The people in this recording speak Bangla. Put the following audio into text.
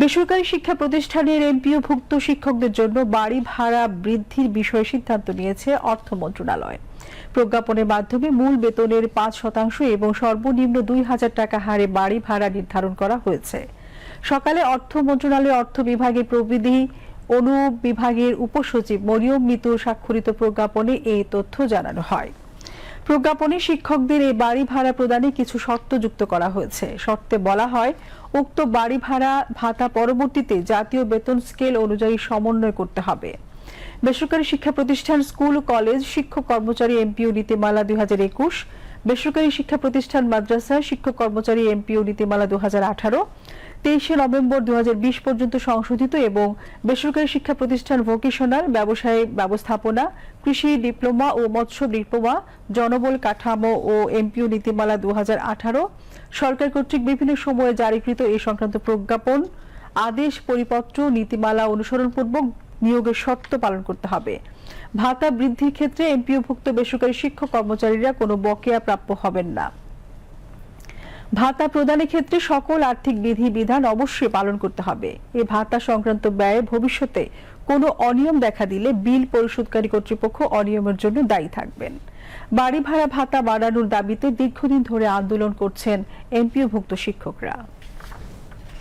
বেসরকারি শিক্ষা প্রতিষ্ঠানের এমপিওভুক্ত শিক্ষকদের জন্য বাড়ি ভাড়া বৃদ্ধির বিষয়ে সিদ্ধান্ত নিয়েছে অর্থ মন্ত্রণালয়। প্রজ্ঞাপনের মাধ্যমে মূল বেতনের পাঁচ শতাংশ এবং সর্বনিম্ন দুই হাজার টাকা হারে বাড়ি ভাড়া নির্ধারণ করা হয়েছে। সকালে অর্থ মন্ত্রণালয়ের অর্থ বিভাগের প্রবিধি অনুবিভাগের উপসচিব মরিয়ম মিতুর স্বাক্ষরিত প্রজ্ঞাপনে এই তথ্য জানানো হয়। প্রজ্ঞাপনে শিক্ষকদের এই বাড়ি ভাড়া প্রদানে কিছু শর্ত যুক্ত করা হয়েছে। শর্তে বলা হয়, উক্ত বাড়ি ভাড়া ভাতা পরবর্তীতে জাতীয় বেতন স্কেল অনুযায়ী সমন্বয় করতে হবে। বেসরকারি শিক্ষা প্রতিষ্ঠান, স্কুল, কলেজ, শিক্ষক কর্মচারী এমপিও নীতিমালা দুই হাজার একুশ, বেসরকারি শিক্ষা প্রতিষ্ঠান মাদ্রাসা, শিক্ষক কর্মচারী এমপিও নীতিমালা দু হাজার আঠারো তেইশে নভেম্বর দুহাজার বিশ পর্যন্ত সংশোধিত এবং বেসরকারি শিক্ষা প্রতিষ্ঠান ভোকেশনাল ব্যবসায়িক ব্যবস্থাপনা, কৃষি ডিপ্লোমা ও মৎস্য ডিপ্লোমা, জনবল কাঠামো ও এমপিও নীতিমালা দুহাজার আঠারো, সরকার কর্তৃক বিভিন্ন সময়ে জারিকৃত এই সংক্রান্ত প্রজ্ঞাপন, আদেশ পরিপত্র, নীতিমালা অনুসরণপূর্বক নিয়োগের শর্ত পালন করতে হবে। ভাতা বৃদ্ধির ক্ষেত্রে এমপিওভুক্ত বেসরকারি শিক্ষক কর্মচারীরা কোনো বকেয়া প্রাপ্য হবেন না। ভাতা প্রদানের ক্ষেত্রে সকল আর্থিক বিধি বিধান অবশ্যই পালন করতে হবে। এ ভাতা সংক্রান্ত ব্যয়ে ভবিষ্যতে কোনো অনিয়ম দেখা দিলে বিল পরিশোধকারী কর্তৃপক্ষ অনিয়মের জন্য দায়ী থাকবেন। বাড়ি ভাড়া ভাতা বাড়ানোর দাবিতে দীর্ঘদিন ধরে আন্দোলন করছেন এমপিওভুক্ত শিক্ষকরা।